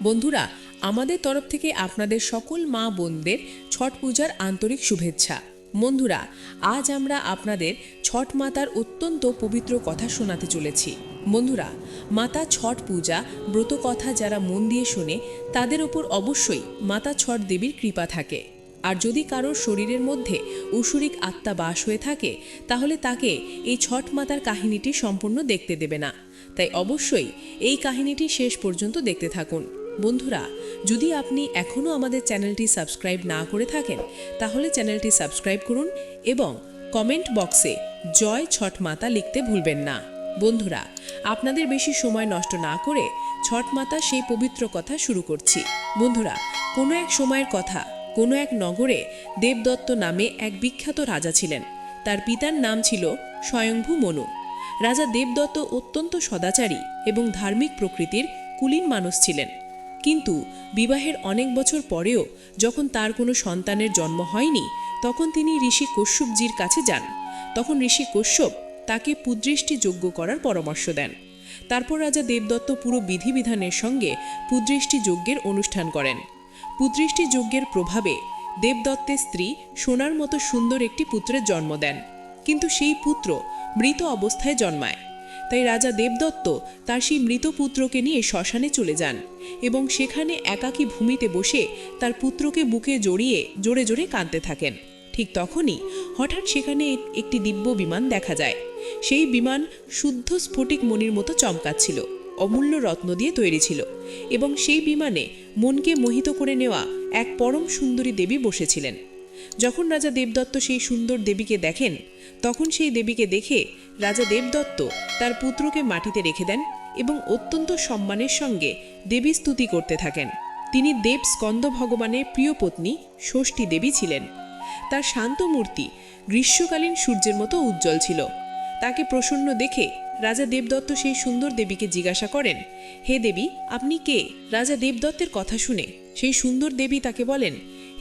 বন্ধুরা, আমাদের তরফ থেকে আপনাদের সকল মা বোনদের ছট পূজার আন্তরিক শুভেচ্ছা। বন্ধুরা, আজ আমরা আপনাদের ছট মাতার অত্যন্ত পবিত্র কথা শোনাতে চলেছি। বন্ধুরা, মাতা ছট পূজা ব্রত কথা যারা মন দিয়ে শোনে, তাদের ওপর অবশ্যই মাতা ছট দেবীর কৃপা থাকে। আর যদি কারোর শরীরের মধ্যে অসুরিক আত্মা বাস হয়ে থাকে, তাহলে তাকে এই ছট মাতার কাহিনীটি সম্পূর্ণ দেখতে দেবে না। তাই অবশ্যই এই কাহিনীটি শেষ পর্যন্ত দেখতে থাকুন। বন্ধুরা, যদি আপনি এখনও আমাদের চ্যানেলটি সাবস্ক্রাইব না করে থাকেন, তাহলে চ্যানেলটি সাবস্ক্রাইব করুন এবং কমেন্ট বক্সে জয় ছট মাতা লিখতে ভুলবেন না। বন্ধুরা, আপনাদের বেশি সময় নষ্ট না করে ছট মাতা সেই পবিত্র কথা শুরু করছি। বন্ধুরা, কোনো এক সময়ের কথা, কোনো এক নগরে দেবদত্ত নামে এক বিখ্যাত রাজা ছিলেন। তার পিতার নাম ছিল স্বয়ংভু মনু। রাজা দেবদত্ত অত্যন্ত সদাচারী এবং ধার্মিক প্রকৃতির কুলীন মানুষ ছিলেন। কিন্তু বিবাহের অনেক বছর পরেও যখন তার কোনো সন্তানের জন্ম হয়নি, তখন তিনি ঋষি কশ্যপজির কাছে যান। তখন ঋষি কশ্যপ তাকে পুদৃষ্টি যোগ্য করার পরামর্শ দেন। তারপর রাজা দেবদত্ত পুরো বিধিবিধানের সঙ্গে পুদৃষ্টি যজ্ঞের অনুষ্ঠান করেন। পুদৃষ্টি যজ্ঞের প্রভাবে দেবদত্তের স্ত্রী সোনার মতো সুন্দর একটি পুত্রের জন্ম দেন। কিন্তু সেই পুত্র মৃত অবস্থায় জন্মায়। তাই রাজা দেবদত্ত তার সেই মৃত পুত্রকে নিয়ে শ্মশানে চলে যান এবং সেখানে একাকী ভূমিতে বসে তার পুত্রকে বুকে জড়িয়ে জোরে জোরে কাঁদতে থাকেন। ঠিক তখনই হঠাৎ সেখানে একটি দিব্য বিমান দেখা যায়। সেই বিমান শুদ্ধ স্ফটিক মনির মতো চমকাচ্ছিল, অমূল্য রত্ন দিয়ে তৈরি ছিল এবং সেই বিমানে মনকে মোহিত করে নেওয়া এক পরম সুন্দরী দেবী বসেছিলেন। যখন রাজা দেবদত্ত সেই সুন্দর দেবীকে দেখেন, তখন সেই দেবীকে দেখে রাজা দেবদত্ত তার পুত্রকে মাটিতে রেখে দেন এবং অত্যন্ত সম্মানের সঙ্গে দেবী স্তুতি করতে থাকেন। তিনি দেব স্কন্দ ভগবানের প্রিয় পত্নী ষষ্ঠী দেবী ছিলেন। তার শান্ত মূর্তি গ্রীষ্মকালীন সূর্যের মতো উজ্জ্বল ছিল। তাকে প্রসন্ন দেখে রাজা দেবদত্ত সেই সুন্দর দেবীকে জিজ্ঞাসা করেন, হে দেবী, আপনি কে? রাজা দেবদত্তের কথা শুনে সেই সুন্দর দেবী তাকে বলেন,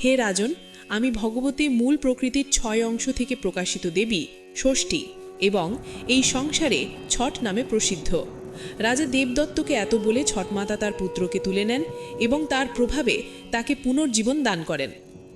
হে রাজন আমি ভগবতী মূল প্রকৃতির ছয় অংশ থেকে প্রকাশিত দেবী, ষষ্ঠী, এবং এই সংসারে ছট নামে প্রসিদ্ধ। রাজা দেবদত্তকে এত বলে ছটমাতা তার পুত্রকে তুলে নেন এবং তার প্রভাবে তাকে পুনর্জীবন দান করেন।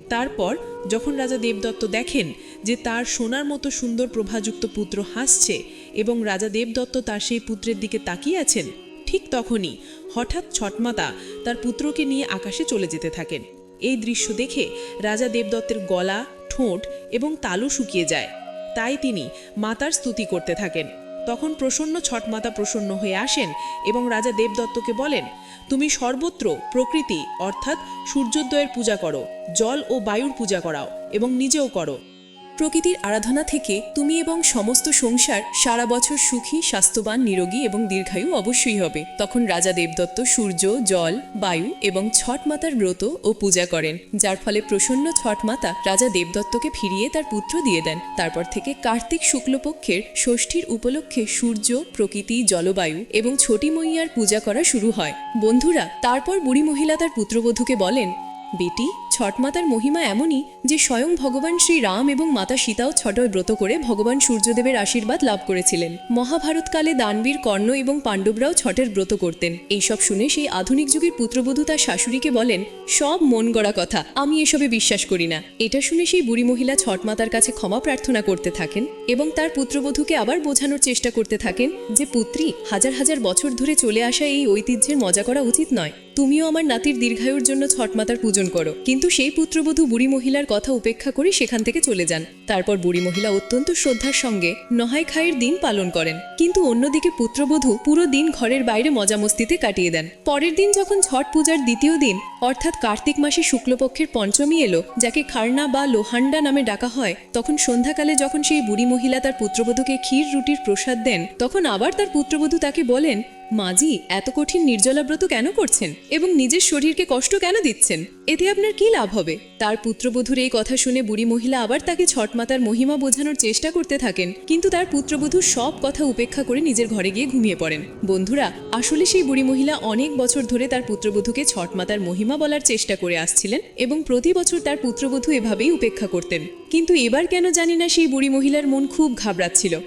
তারপর যখন রাজা দেবদত্ত দেখেন যে তার সোনার মতো সুন্দর প্রভাযুক্ত পুত্র হাসছে এবং রাজা দেবদত্ত তার সেই পুত্রের দিকে তাকিয়ে আছেন, ঠিক তখনই হঠাৎ ছটমাতা তার পুত্রকে নিয়ে আকাশে চলে যেতে থাকেন। এই দৃশ্য দেখে রাজা দেবদত্তের গলা, ঠোঁট এবং তালু শুকিয়ে যায়। তাই তিনি মাতার স্তুতি করতে থাকেন। তখন প্রসন্ন ছটমাতা প্রসন্ন হয়ে আসেন এবং রাজা দেবদত্তকে বলেন, তুমি সর্বত্র প্রকৃতি, অর্থাৎ সূর্যোদয়ের পূজা করো, জল ও বায়ুর পূজা করাও এবং নিজেও করো। প্রকৃতির আরাধনা থেকে তুমি এবং সমস্ত সংসার সারা বছর সুখী, স্বাস্থ্যবান, নিরোগী এবং দীর্ঘায়ু অবশ্যই হবে। তখন রাজা দেবদত্ত সূর্য, জল, বায়ু এবং ছট মাতার ব্রত ও পূজা করেন, যার ফলে প্রসন্ন ছট মাতা রাজা দেবদত্তকে ফিরিয়ে তার পুত্র দিয়ে দেন। তারপর থেকে কার্তিক শুক্লপক্ষের ষষ্ঠীর উপলক্ষে সূর্য, প্রকৃতি, জলবায়ু এবং ছোটি মইয়ার পূজা করা শুরু হয়। বন্ধুরা, তারপর বুড়ি মহিলা তার পুত্রবধূকে বলেন, বেটি, ছট মাতার মহিমা এমনই যে স্বয়ং ভগবান শ্রী রাম এবং মাতা সীতাও ছটয় ব্রত করে ভগবান সূর্যদেবের আশীর্বাদ লাভ করেছিলেন। মহাভারতকালে দানবীর কর্ণ এবং পাণ্ডবরাও ছটের ব্রত করতেন। এইসব শুনে সেই আধুনিক যুগের পুত্রবধূ তার শাশুড়িকে বলেন, সব মন গড়া কথা, আমি এসবে বিশ্বাস করি না। এটা শুনে সেই বুড়ি মহিলা ছট মাতার কাছে ক্ষমা প্রার্থনা করতে থাকেন এবং তার পুত্রবধূকে আবার বোঝানোর চেষ্টা করতে থাকেন যে, পুত্রী, হাজার হাজার বছর ধরে চলে আসা এই ঐতিহ্যের মজা করা উচিত নয়। তুমিও আমার নাতির দীর্ঘায়ুর জন্য ছটমাতার পূজন করো। কিন্তু সেই পুত্রবধূ বুড়ি মহিলার কথা উপেক্ষা করে সেখান থেকে চলে যান। তারপর বুড়ি মহিলা অত্যন্ত শ্রদ্ধার সঙ্গে নহাই খায়ের দিন পালন করেন। কিন্তু অন্যদিকে পুত্রবধূ পুরো দিন ঘরের বাইরে মজামস্তিতে কাটিয়ে দেন। পরের দিন যখন ছট পূজার দ্বিতীয় দিন, অর্থাৎ কার্তিক মাসে শুক্লপক্ষের পঞ্চমী এলো, যাকে খারনা বা লোহান্ডা নামে ডাকা হয়, তখন সন্ধ্যাকালে যখন সেই বুড়ি মহিলা তার পুত্রবধূকে ক্ষীর রুটির প্রসাদ দেন, তখন আবার তার পুত্রবধূ তাকে বলেন মাজি এত কঠিন নির্জলা ব্রত কেন করছেন? এবং নিজের শরীরকে কষ্ট কেন দিচ্ছেন? এতে আপনার কি লাভ হবে? তার পুত্রবধূর এই কথা শুনে বুড়ি মহিলা আবার তাকে ছটমাতার মহিমা বোঝানোর চেষ্টা করতে থাকেন। কিন্তু তার পুত্রবধূ সব কথা উপেক্ষা করে নিজের ঘরে গিয়ে ঘুমিয়ে পড়েন। বন্ধুরা, আসলে সেই বুড়ি মহিলা অনেক বছর ধরে তার পুত্রবধূকে ছটমাতার মহিমা বলার চেষ্টা করে আসছিলেন এবং প্রতি বছর তার পুত্রবধূ এভাবেই উপেক্ষা করতেন। কিন্তু এবার কেন জানি না সেই বুড়ি মহিলার মন খুব ঘাবড়াচ্ছিল।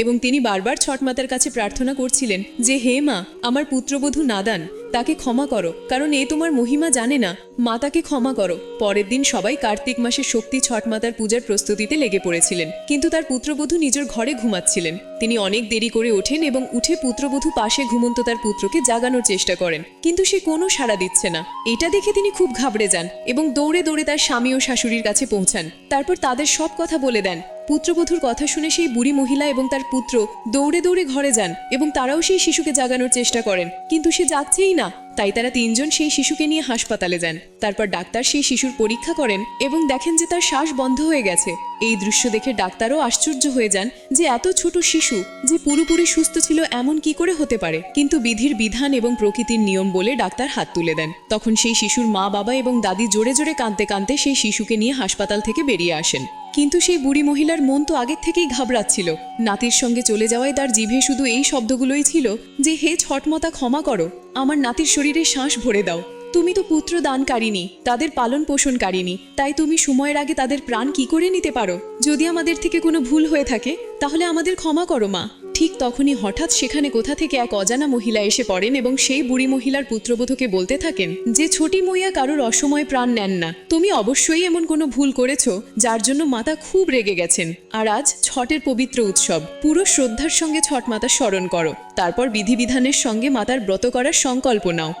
এবং তিনি বারবার ছট মাতার কাছে প্রার্থনা করছিলেন যে হে মা আমার পুত্রবধূ নাদান তাকে ক্ষমা করো, কারণ এ তোমার মহিমা জানে না। মা তাকে ক্ষমা করো। পরের দিন সবাই কার্তিক মাসের শক্তি ছট মাতার পূজার প্রস্তুতিতে লেগে পড়েছিলেন। কিন্তু তার পুত্রবধূ নিজের ঘরে ঘুমাচ্ছিলেন। তিনি অনেক দেরি করে ওঠেন এবং উঠে পুত্রবধূ পাশে ঘুমন্ত তার পুত্রকে জাগানোর চেষ্টা করেন। কিন্তু সে কোনো সাড়া দিচ্ছে না। এটা দেখে তিনি খুব ঘাবড়ে যান এবং দৌড়ে দৌড়ে তার স্বামী ও শাশুড়ির কাছে পৌঁছান। তারপর তাদের সব কথা বলে দেন। পুত্রবধূর কথা শুনে সেই বুড়ি মহিলা এবং তার পুত্র দৌড়ে দৌড়ে ঘরে যান এবং তারাও সেই শিশুকে জাগানোর চেষ্টা করেন। কিন্তু সে যাচ্ছেই না। Lina তাই তারা তিনজন সেই শিশুকে নিয়ে হাসপাতালে যান। তারপর ডাক্তার সেই শিশুর পরীক্ষা করেন এবং দেখেন যে তার শ্বাস বন্ধ হয়ে গেছে। এই দৃশ্য দেখে ডাক্তারও আশ্চর্য হয়ে যান যে এত ছোট শিশু যে পুরোপুরি সুস্থ ছিল এমন কি করে হতে পারে। কিন্তু বিধির বিধান এবং প্রকৃতির নিয়ম বলে ডাক্তার হাত তুলে দেন। তখন সেই শিশুর মা বাবা এবং দাদি জোরে জোরে কাঁদতে কাঁদতে সেই শিশুকে নিয়ে হাসপাতাল থেকে বেরিয়ে আসেন। কিন্তু সেই বুড়ি মহিলার মন তো আগের থেকেই ঘাবড়াচ্ছিল। নাতির সঙ্গে চলে যাওয়ায় তার জিভে শুধু এই শব্দগুলোই ছিল যে, হে ছটমতা, ক্ষমা করো। আমার নাতির শরীরে শ্বাস ভরে দাও। তুমি তো পুত্র দানকারিনী তাদের পালন পোষণকারিনী তাই তুমি সময়ের আগে তাদের প্রাণ কি করে নিতে পারো? যদি আমাদের থেকে কোনো ভুল হয়ে থাকে, তাহলে আমাদের ক্ষমা করো মা। ঠিক তখনই হঠাৎ সেখানে কোথা থেকে এক অজানা মহিলা এসে পড়েন এবং সেই বুড়ি মহিলার পুত্রবধূকে বলতে থাকেন যে, ছোটি মইয়া কারোর অসময়ে প্রাণ নেন না। তুমি অবশ্যই এমন কোনো ভুল করেছ যার জন্য মাতা খুব রেগে গেছেন। আর আজ ছটের পবিত্র উৎসব। পুরো শ্রদ্ধার সঙ্গে ছট মাতা স্মরণ করো। তারপর বিধিবিধানের সঙ্গে মাতার ব্রত করার সংকল্প নাও।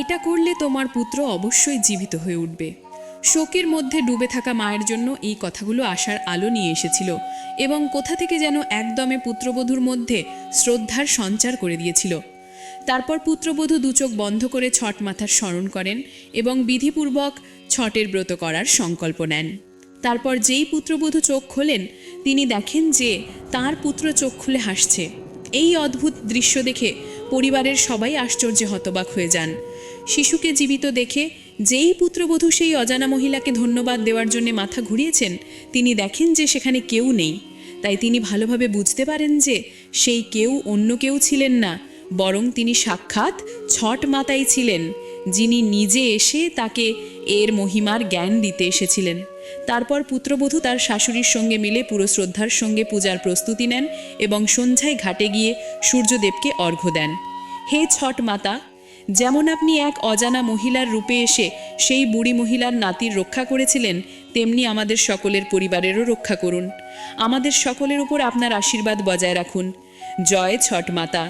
এটা করলে তোমার পুত্র অবশ্যই জীবিত হয়ে উঠবে। শোকের মধ্যে ডুবে থাকা মায়ের জন্য এই কথাগুলো আশার আলো নিয়ে এসেছিল এবং কোথা থেকে যেন একদমে পুত্রবধূর মধ্যে শ্রদ্ধার সঞ্চার করে দিয়েছিল। তারপর পুত্রবধূ দুচোখ বন্ধ করে ছট মাথার স্মরণ করেন এবং বিধিপূর্বক ছটের ব্রত করার সংকল্প নেন। তারপর যেই পুত্রবধূ চোখ খোলেন, তিনি দেখেন যে তার পুত্র চোখ খুলে হাসছে। এই অদ্ভুত দৃশ্য দেখে পরিবারের সবাই আশ্চর্যে হতবাক হয়ে যান। শিশুকে জীবিত দেখে যেই পুত্রবধূ সেই অজানা মহিলাকে ধন্যবাদ দেওয়ার জন্য মাথা ঘুরিয়েছেন, তিনি দেখেন যে সেখানে কেউ নেই। তাই তিনি ভালোভাবে বুঝতে পারেন যে সেই কেউ অন্য কেউ ছিলেন না, বরং তিনি সাক্ষাৎ ছট মাতাই ছিলেন, যিনি নিজে এসে তাকে এর মহিমার জ্ঞান দিতে এসেছিলেন। তারপর পুত্রবধূ তার শাশুড়ির সঙ্গে মিলে পুরো শ্রদ্ধার সঙ্গে পূজার প্রস্তুতি নেন এবং সন্ধ্যায় ঘাটে গিয়ে সূর্যদেবকে অর্ঘ্য দেন। হে ছট মাতা যেমন আপনি এক অজানা মহিলার রূপে এসে সেই বুড়ি মহিলার নাতির রক্ষা করেছিলেন, তেমনি আমাদের সকলের পরিবারেরও রক্ষা করুন। আমাদের সকলের উপর আপনার আশীর্বাদ বজায় রাখুন। জয় ছট মাতা।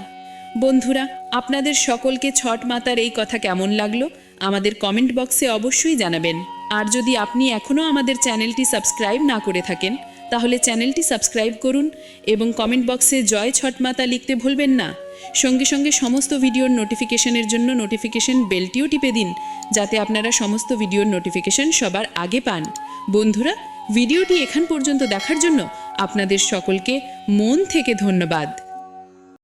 বন্ধুরা, আপনাদের সকলকে ছট মাতার এই কথা কেমন লাগল, আমাদের কমেন্ট বক্সে অবশ্যই জানাবেন। আর যদি আপনি এখনও আমাদের চ্যানেলটি সাবস্ক্রাইব না করে থাকেন, তাহলে চ্যানেলটি সাবস্ক্রাইব করুন এবং কমেন্ট বক্সে জয় ছট মাতা লিখতে ভুলবেন না। সঙ্গে সঙ্গে সমস্ত ভিডিওর নোটিফিকেশনের জন্য নোটিফিকেশন বেলটিও টিপে দিন, যাতে আপনারা সমস্ত ভিডিওর নোটিফিকেশন সবার আগে পান। বন্ধুরা, ভিডিওটি এখান পর্যন্ত দেখার জন্য আপনাদের সকলকে মন থেকে ধন্যবাদ।